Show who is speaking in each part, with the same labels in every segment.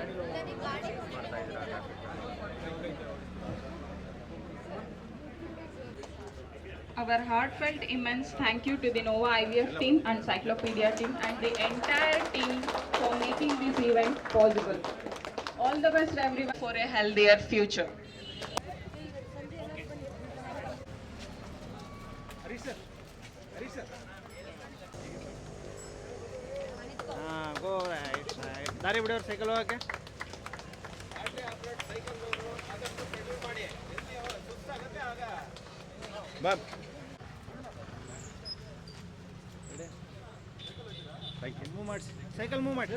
Speaker 1: ಮಾಡ್ತಾ ಇದ್ದೀರಾ
Speaker 2: Our heartfelt immense thank you to the Nova IVF team and Cyclopedia team and the entire team for making this event possible. All the best everyone for a healthier future.
Speaker 3: ದಾರಿ ಬಿಡೋರು cycle ಹೋಗಕ್ಕೆ move ಮಾಡಿಸಿ cycle move ಮಾಡಿ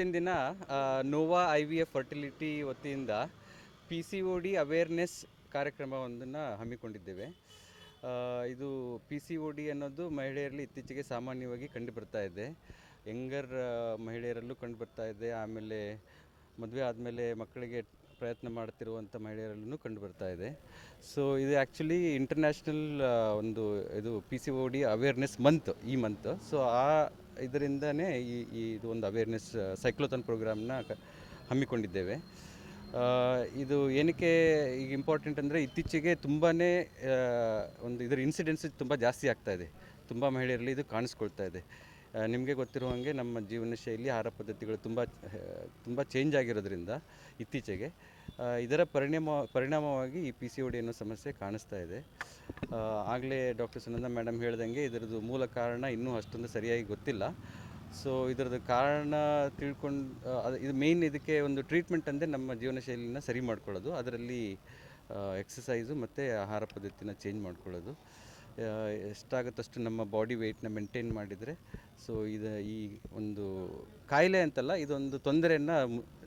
Speaker 4: ಇವತ್ತಿನ ದಿನ Nova I V F fertility ವತಿಯಿಂದ P C O D awareness ಕಾರ್ಯಕ್ರಮವೊಂದನ್ನು ಹಮ್ಮಿಕೊಂಡಿದ್ದೇವೆ. ಇದು P C O D ಅನ್ನೋದು ಮಹಿಳೆಯರಲ್ಲಿ ಇತ್ತೀಚೆಗೆ ಸಾಮಾನ್ಯವಾಗಿ ಕಂಡುಬರ್ತಾ ಇದೆ. ಯಂಗರ್ ಮಹಿಳೆಯರಲ್ಲೂ ಕಂಡು ಬರ್ತಾ ಇದೆ. ಆಮೇಲೆ ಮದುವೆ ಆದಮೇಲೆ ಮಕ್ಕಳಿಗೆ ಪ್ರಯತ್ನ ಮಾಡ್ತಿರುವಂಥ ಮಹಿಳೆಯರಲ್ಲೂ ಕಂಡು ಬರ್ತಾ ಇದೆ. ಸೊ ಇದು ಆ್ಯಕ್ಚುಲಿ ಇಂಟರ್ನ್ಯಾಷನಲ್ ಒಂದು ಇದು P C O D awareness month ಈ ಮಂತ್ ಸೊ ಆ ಇದರಿಂದನೇ ಈ ಈ ಇದು ಒಂದು ಅವೇರ್ನೆಸ್ ಸೈಕ್ಲೋಥಾನ್ ಪ್ರೋಗ್ರಾಮ್ನ ಹಮ್ಮಿಕೊಂಡಿದ್ದೇವೆ. ಇದು ಏನಕ್ಕೆ ಈಗ ಇಂಪಾರ್ಟೆಂಟ್ ಅಂದರೆ ಇತ್ತೀಚೆಗೆ ತುಂಬಾ ಒಂದು ಇದರ ಇನ್ಸಿಡೆನ್ಸ್ ತುಂಬ ಜಾಸ್ತಿ ಆಗ್ತಾ ಇದೆ. ತುಂಬ ಮಹಿಳೆಯರಲ್ಲಿ ಇದು ಕಾಣಿಸ್ಕೊಳ್ತಾ ಇದೆ. ನಿಮಗೆ ಗೊತ್ತಿರೋ ಹಾಗೆ ನಮ್ಮ ಜೀವನ ಶೈಲಿ ಆಹಾರ ಪದ್ಧತಿಗಳು ತುಂಬ ತುಂಬ ಚೇಂಜ್ ಆಗಿರೋದ್ರಿಂದ ಇತ್ತೀಚೆಗೆ. ಇದರ ಪರಿಣಾಮ, ಪರಿಣಾಮವಾಗಿ ಈ ಪಿ ಸಿ ಡಿ ಅನ್ನೋ ಸಮಸ್ಯೆ ಕಾಣಿಸ್ತಾ ಇದೆ. ಆಗಲೇ ಡಾಕ್ಟರ್ ಸುನಂದ ಮೇಡಮ್ ಹೇಳ್ದಂಗೆ ಇದರದ್ದು ಮೂಲ ಕಾರಣ ಇನ್ನೂ ಅಷ್ಟೊಂದು ಸರಿಯಾಗಿ ಗೊತ್ತಿಲ್ಲ. ಸೊ ಇದರದ್ದು ಕಾರಣ ತಿಳ್ಕೊಂಡು ಅದು, ಇದು ಮೇಯ್ನ್ ಇದಕ್ಕೆ ಒಂದು ಟ್ರೀಟ್ಮೆಂಟ್ ಅಂದರೆ ನಮ್ಮ ಜೀವನ ಶೈಲಿನ ಸರಿ ಮಾಡ್ಕೊಳ್ಳೋದು. ಅದರಲ್ಲಿ ಎಕ್ಸಸೈಸು ಮತ್ತು ಆಹಾರ ಪದ್ಧತಿನ ಚೇಂಜ್ ಮಾಡ್ಕೊಳ್ಳೋದು. ಎಷ್ಟಾಗುತ್ತಷ್ಟು ನಮ್ಮ ಬಾಡಿ ವೆಯ್ಟ್ನ ಮೇಂಟೈನ್ ಮಾಡಿದರೆ, ಸೊ ಇದು ಈ ಒಂದು ಕಾಯಿಲೆ ಅಂತಲ್ಲ, ಇದೊಂದು ತೊಂದರೆಯನ್ನು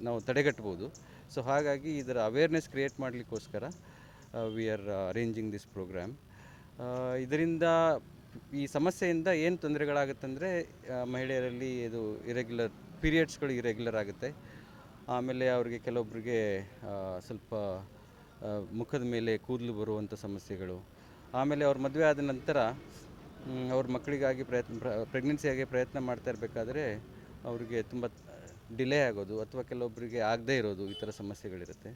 Speaker 4: ನಾವು ತಡೆಗಟ್ಬೋದು. ಸೊ ಹಾಗಾಗಿ ಇದರ awareness create ಮಾಡಲಿಕ್ಕೋಸ್ಕರ we are arranging this program ಇದರಿಂದ ಈ ಸಮಸ್ಯೆಯಿಂದ ಏನು ತೊಂದರೆಗಳಾಗುತ್ತಂದರೆ ಮಹಿಳೆಯರಲ್ಲಿ ಇದು ಇರೆಗ್ಯುಲರ್ ಪೀರಿಯಡ್ಸ್ಗಳು ಇರೆಗ್ಯುಲರ್ ಆಗುತ್ತೆ. ಆಮೇಲೆ ಅವರಿಗೆ ಕೆಲವೊಬ್ಬರಿಗೆ ಸ್ವಲ್ಪ ಮುಖದ ಮೇಲೆ ಕೂದಲು ಬರುವಂಥ ಸಮಸ್ಯೆಗಳು ಆಮೇಲೆ ಅವ್ರ ಮದುವೆ ಆದ ನಂತರ ಅವ್ರ ಮಕ್ಕಳಿಗಾಗಿ ಪ್ರಯತ್ನ ಪ್ರೆಗ್ನೆನ್ಸಿಯಾಗಿ ಪ್ರಯತ್ನ ಮಾಡ್ತಾ ಇರಬೇಕಾದ್ರೆ ಅವರಿಗೆ ತುಂಬ ಡಿಲೇ ಆಗೋದು ಅಥವಾ ಕೆಲವೊಬ್ಬರಿಗೆ ಆಗದೇ ಇರೋದು ಈ ಥರ ಸಮಸ್ಯೆಗಳಿರುತ್ತೆ.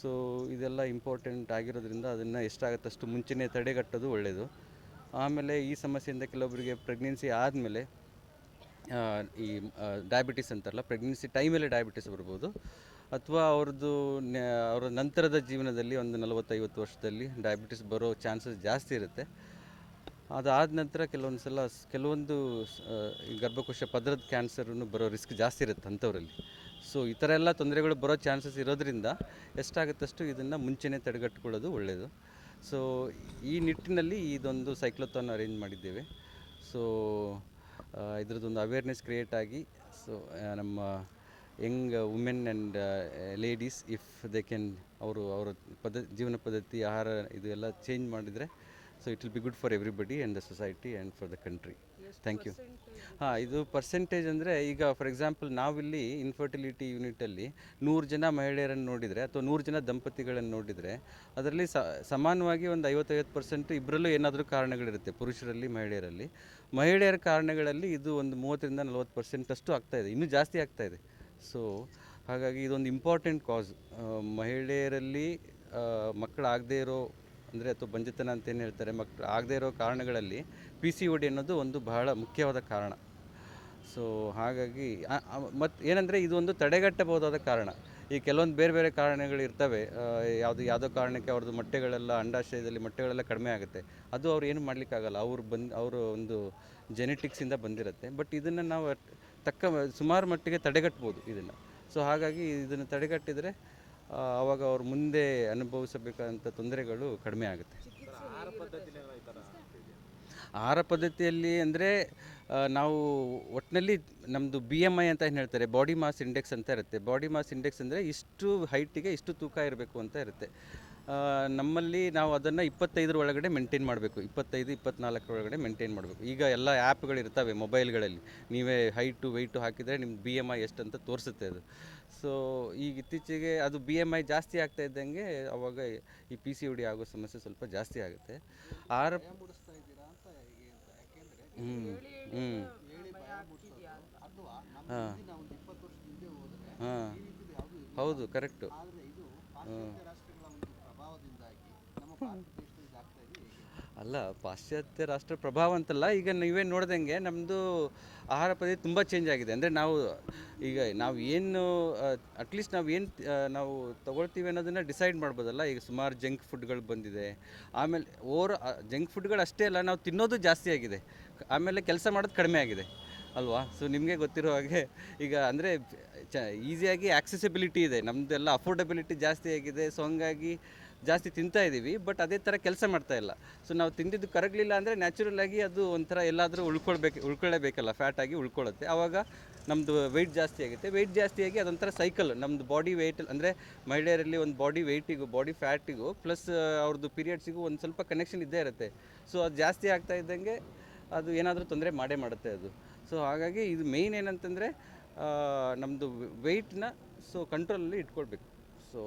Speaker 4: ಸೊ ಇದೆಲ್ಲ ಇಂಪಾರ್ಟೆಂಟ್ ಆಗಿರೋದ್ರಿಂದ ಅದನ್ನು ಎಷ್ಟಾಗುತ್ತಷ್ಟು ಮುಂಚೆನೇ ತಡೆಗಟ್ಟೋದು ಒಳ್ಳೆಯದು ಆಮೇಲೆ ಈ ಸಮಸ್ಯೆಯಿಂದ ಕೆಲವೊಬ್ಬರಿಗೆ ಪ್ರೆಗ್ನೆನ್ಸಿ ಆದಮೇಲೆ ಈ ಡಯಾಬಿಟಿಸ್ ಅಂತಾರಲ್ಲ, ಪ್ರೆಗ್ನೆನ್ಸಿ ಟೈಮಲ್ಲಿ ಡಯಾಬಿಟಿಸ್ ಬರ್ಬೋದು. ಅಥವಾ ಅವ್ರದ್ದು ಅವರ ನಂತರದ ಜೀವನದಲ್ಲಿ ಒಂದು ನಲವತ್ತೈವತ್ತು ವರ್ಷದಲ್ಲಿ ಡಯಾಬಿಟಿಸ್ ಬರೋ ಚಾನ್ಸಸ್ ಜಾಸ್ತಿ ಇರುತ್ತೆ. ಅದಾದ ನಂತರ ಕೆಲವೊಂದು ಸಲ ಕೆಲವೊಂದು ಗರ್ಭಕೋಶ ಪದರದ ಕ್ಯಾನ್ಸರನ್ನು ಬರೋ ರಿಸ್ಕ್ ಜಾಸ್ತಿ ಇರುತ್ತೆ ಅಂಥವರಲ್ಲಿ. ಸೊ ಈ ಥರ ಎಲ್ಲ ತೊಂದರೆಗಳು ಬರೋ ಚಾನ್ಸಸ್ ಇರೋದ್ರಿಂದ ಎಷ್ಟಾಗುತ್ತಷ್ಟು ಇದನ್ನು ಮುಂಚೆನೇ ತಡೆಗಟ್ಕೊಳ್ಳೋದು ಒಳ್ಳೆಯದು ಸೊ ಈ ನಿಟ್ಟಿನಲ್ಲಿ ಇದೊಂದು ಸೈಕ್ಲೋಥಾನ್ ಅರೇಂಜ್ ಮಾಡಿದ್ದೇವೆ. ಸೊ ಇದರದ್ದೊಂದು ಅವೇರ್ನೆಸ್ ಕ್ರಿಯೇಟ್ ಆಗಿ ಸೊ ನಮ್ಮ young women and ladies if they can ಅವರು ಅವರ ಪದ್ಧ ಜೀವನ ಪದ್ಧತಿ ಆಹಾರ ಇದು ಎಲ್ಲ ಚೇಂಜ್ ಮಾಡಿದರೆ so it will be good for everybody and the society and for the country thank you ಹಾಂ ಇದು ಪರ್ಸೆಂಟೇಜ್ ಅಂದರೆ ಈಗ ಫಾರ್ ಎಕ್ಸಾಂಪಲ್ ನಾವಿಲ್ಲಿ ಇನ್ಫರ್ಟಿಲಿಟಿ ಯೂನಿಟಲ್ಲಿ ನೂರು ಜನ ಮಹಿಳೆಯರನ್ನು ನೋಡಿದರೆ ಅಥವಾ ನೂರು ಜನ ದಂಪತಿಗಳನ್ನು ನೋಡಿದರೆ ಅದರಲ್ಲಿ ಸ ಸಮಾನವಾಗಿ ಒಂದು ಐವತ್ತೈವತ್ತು ಪರ್ಸೆಂಟ್ ಇಬ್ಬರಲ್ಲೂ ಏನಾದರೂ ಕಾರಣಗಳಿರುತ್ತೆ ಪುರುಷರಲ್ಲಿ ಮಹಿಳೆಯರಲ್ಲಿ. ಮಹಿಳೆಯರ ಕಾರಣಗಳಲ್ಲಿ ಇದು ಒಂದು ಮೂವತ್ತರಿಂದ ನಲವತ್ತು ಪರ್ಸೆಂಟಷ್ಟು ಆಗ್ತಾಯಿದೆ ಆಗ್ತಾ ಇದೆ ಇನ್ನೂ ಜಾಸ್ತಿ ಆಗ್ತಾಯಿದೆ ಇದೆ. ಸೊ ಹಾಗಾಗಿ ಇದೊಂದು ಇಂಪಾರ್ಟೆಂಟ್ ಕಾಸ್ ಮಹಿಳೆಯರಲ್ಲಿ ಮಕ್ಕಳಾಗದೇ ಇರೋ, ಅಂದರೆ ಅಥವಾ ಬಂಜತನ ಅಂತ ಏನು ಹೇಳ್ತಾರೆ ಮಕ್ಕಳು ಆಗದೇ ಇರೋ ಕಾರಣಗಳಲ್ಲಿ ಪಿ ಸಿ ಒ ಡಿ ಅನ್ನೋದು ಒಂದು ಬಹಳ ಮುಖ್ಯವಾದ ಕಾರಣ. ಸೊ ಹಾಗಾಗಿ ಮತ್ತು ಏನಂದರೆ ಇದೊಂದು ತಡೆಗಟ್ಟಬಹುದಾದ ಕಾರಣ. ಈ ಕೆಲವೊಂದು ಬೇರೆ ಬೇರೆ ಕಾರಣಗಳು ಇರ್ತವೆ. ಯಾವುದು, ಯಾವುದೋ ಕಾರಣಕ್ಕೆ ಅವ್ರದ್ದು ಮೊಟ್ಟೆಗಳೆಲ್ಲ, ಅಂಡಾಶಯದಲ್ಲಿ ಮೊಟ್ಟೆಗಳೆಲ್ಲ ಕಡಿಮೆ ಆಗುತ್ತೆ. ಅದು ಅವ್ರು ಏನು ಮಾಡಲಿಕ್ಕಾಗಲ್ಲ. ಅವ್ರು ಬಂದು, ಅವರು ಒಂದು ಜೆನೆಟಿಕ್ಸಿಂದ ಬಂದಿರುತ್ತೆ. ಬಟ್ ಇದನ್ನು ನಾವು ತಕ್ಕ ಸುಮಾರು ಮಟ್ಟಿಗೆ ತಡೆಗಟ್ಬೋದು ಇದನ್ನು. ಸೊ ಹಾಗಾಗಿ ಇದನ್ನು ತಡೆಗಟ್ಟಿದರೆ ಆವಾಗ ಅವ್ರು ಮುಂದೆ ಅನುಭವಿಸಬೇಕಾದಂಥ ತೊಂದರೆಗಳು ಕಡಿಮೆ ಆಗುತ್ತೆ. ಆಹಾರ ಪದ್ಧತಿಯಲ್ಲಿ ಅಂದರೆ ನಾವು ಒಟ್ಟಿನಲ್ಲಿ ನಮ್ಮದು ಬಿ ಎಂ ಐ ಅಂತ ಏನು ಹೇಳ್ತಾರೆ ಬಾಡಿ ಮಾಸ್ ಇಂಡೆಕ್ಸ್ ಅಂತ ಇರುತ್ತೆ. ಬಾಡಿ ಮಾಸ್ ಇಂಡೆಕ್ಸ್ ಅಂದರೆ ಇಷ್ಟು ಹೈಟಿಗೆ ಇಷ್ಟು ತೂಕ ಇರಬೇಕು ಅಂತ ಇರುತ್ತೆ. ನಮ್ಮಲ್ಲಿ ನಾವು ಅದನ್ನು ಇಪ್ಪತ್ತೈದರ ಒಳಗಡೆ ಮೇಂಟೈನ್ ಮಾಡಬೇಕು. ಇಪ್ಪತ್ತೈದು ಇಪ್ಪತ್ನಾಲ್ಕರ ಒಳಗಡೆ ಮೇಂಟೈನ್ ಮಾಡಬೇಕು. ಈಗ ಎಲ್ಲ ಆ್ಯಪ್ಗಳಿರ್ತವೆ ಮೊಬೈಲ್ಗಳಲ್ಲಿ ನೀವೇ ಹೈಟು ವೆಯ್ಟು ಹಾಕಿದರೆ ನಿಮ್ಮ ಬಿ ಎಂ ಐ ಎಷ್ಟು ಅಂತ ತೋರಿಸುತ್ತೆ ಅದು. ಸೊ ಈಗ ಇತ್ತೀಚೆಗೆ ಅದು ಬಿ ಎಂ ಐ ಜಾಸ್ತಿ ಆಗ್ತಾ ಇದ್ದಂಗೆ ಅವಾಗ ಈ ಪಿ ಸಿ ಡಿ ಆಗೋ ಸಮಸ್ಯೆ ಸ್ವಲ್ಪ ಜಾಸ್ತಿ ಆಗುತ್ತೆ. ಆರು ಹ್ಞೂ ಹ್ಞೂ ಹಾಂ. ಹಾಂ. ಹೌದು ಕರೆಕ್ಟು ಅಲ್ಲ, ಪಾಶ್ಚಾತ್ಯ ರಾಷ್ಟ್ರ ಪ್ರಭಾವ ಅಂತಲ್ಲ, ಈಗ ನೀವೇ ನೋಡ್ದಂಗೆ ನಮ್ಮದು ಆಹಾರ ಪದ್ಧತಿ ತುಂಬ ಚೇಂಜ್ ಆಗಿದೆ. ಅಂದರೆ ನಾವು ಈಗ ನಾವು ಏನು ಅಟ್ಲೀಸ್ಟ್ ನಾವು ಏನು ನಾವು ತೊಗೊಳ್ತೀವಿ ಅನ್ನೋದನ್ನು ಡಿಸೈಡ್ ಮಾಡ್ಬೋದಲ್ಲ. ಈಗ ಸುಮಾರು ಜಂಕ್ ಫುಡ್ಗಳು ಬಂದಿದೆ. ಆಮೇಲೆ ಓವರ್ ಜಂಕ್ ಫುಡ್ಗಳು ಅಷ್ಟೇ ಅಲ್ಲ, ನಾವು ತಿನ್ನೋದು ಜಾಸ್ತಿ ಆಗಿದೆ. ಆಮೇಲೆ ಕೆಲಸ ಮಾಡೋದು ಕಡಿಮೆ ಆಗಿದೆ. ಅಲ್ವಾ? ಸೊ ನಿಮಗೆ ಗೊತ್ತಿರೋ ಹಾಗೆ ಈಗ ಅಂದರೆ ಚ ಈಸಿಯಾಗಿ ಆಕ್ಸೆಸಿಬಿಲಿಟಿ ಇದೆ. ನಮ್ಮದೆಲ್ಲ ಅಫೋರ್ಡಬಿಲಿಟಿ ಜಾಸ್ತಿ ಆಗಿದೆ. ಸೊ ಹಂಗಾಗಿ ಜಾಸ್ತಿ ತಿಂತಾ ಇದ್ದೀವಿ ಬಟ್ ಅದೇ ಥರ ಕೆಲಸ ಮಾಡ್ತಾ ಇಲ್ಲ. ಸೊ ನಾವು ತಿಂದಿದ್ದು ಕರಗಲಿಲ್ಲ ಅಂದರೆ ನ್ಯಾಚುರಲ್ ಆಗಿ ಅದು ಒಂಥರ ಎಲ್ಲಾದರೂ ಉಳ್ಕೊಳ್ಬೇಕು ಉಳ್ಕೊಳ್ಳೇಬೇಕಲ್ಲ ಫ್ಯಾಟ್ ಆಗಿ ಉಳ್ಕೊಳ್ಳುತ್ತೆ ಆವಾಗ ನಮ್ಮದು ವೆಯ್ಟ್ ಜಾಸ್ತಿ ಆಗುತ್ತೆ. ವೆಯ್ಟ್ ಆಗಿ ಅದೊಂಥರ ಸೈಕಲ್ ನಮ್ಮದು ಬಾಡಿ ವೆಯ್ಟ್ ಅಂದರೆ ಮಹಿಳೆಯರಲ್ಲಿ ಒಂದು ಬಾಡಿ ವೆಯ್ಟಿಗೂ ಬಾಡಿ ಫ್ಯಾಟಿಗೂ ಪ್ಲಸ್ ಅವ್ರದ್ದು ಪೀರಿಯಡ್ಸಿಗೂ ಒಂದು ಸ್ವಲ್ಪ ಕನೆಕ್ಷನ್ ಇದ್ದೇ ಇರುತ್ತೆ. ಸೊ ಅದು ಜಾಸ್ತಿ ಆಗ್ತಾ ಇದ್ದಂಗೆ ಅದು ಏನಾದರೂ ತೊಂದರೆ ಮಾಡೇ ಮಾಡುತ್ತೆ ಅದು. ಸೊ ಹಾಗಾಗಿ ಇದು ಮೇಯ್ನ್ ಏನಂತಂದರೆ ನಮ್ಮದು ವೆಯ್ಟ್ನ ಸೊ ಕಂಟ್ರೋಲಲ್ಲಿ ಇಟ್ಕೊಳ್ಬೇಕು. ಸೊ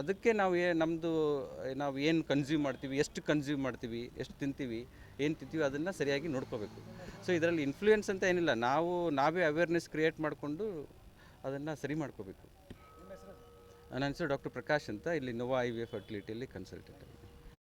Speaker 4: ಅದಕ್ಕೆ ನಾವು ಏ ನಮ್ಮದು ನಾವು ಏನು ಕನ್ಸ್ಯೂಮ್ ಮಾಡ್ತೀವಿ, ಎಷ್ಟು ಕನ್ಸ್ಯೂಮ್ ಮಾಡ್ತೀವಿ, ಎಷ್ಟು ತಿಂತೀವಿ, ಏನು ತಿಂತೀವಿ ಅದನ್ನು ಸರಿಯಾಗಿ ನೋಡ್ಕೋಬೇಕು. ಸೊ ಇದರಲ್ಲಿ ಇನ್ಫ್ಲೂಯೆನ್ಸ್ ಅಂತ ಏನಿಲ್ಲ. ನಾವು, ನಾವೇ ಅವೇರ್ನೆಸ್ ಕ್ರಿಯೇಟ್ ಮಾಡಿಕೊಂಡು ಅದನ್ನು ಸರಿ ಮಾಡ್ಕೋಬೇಕು. ನನ್ನ ಹೆಸರು ಡಾಕ್ಟರ್ ಪ್ರಕಾಶ್ ಅಂತ. ಇಲ್ಲಿ ನೋವಾ ಐ ವಿ ಎಫ್ ಫರ್ಟಿಲಿಟಿಯಲ್ಲಿ ಕನ್ಸಲ್ಟೆಂಟ್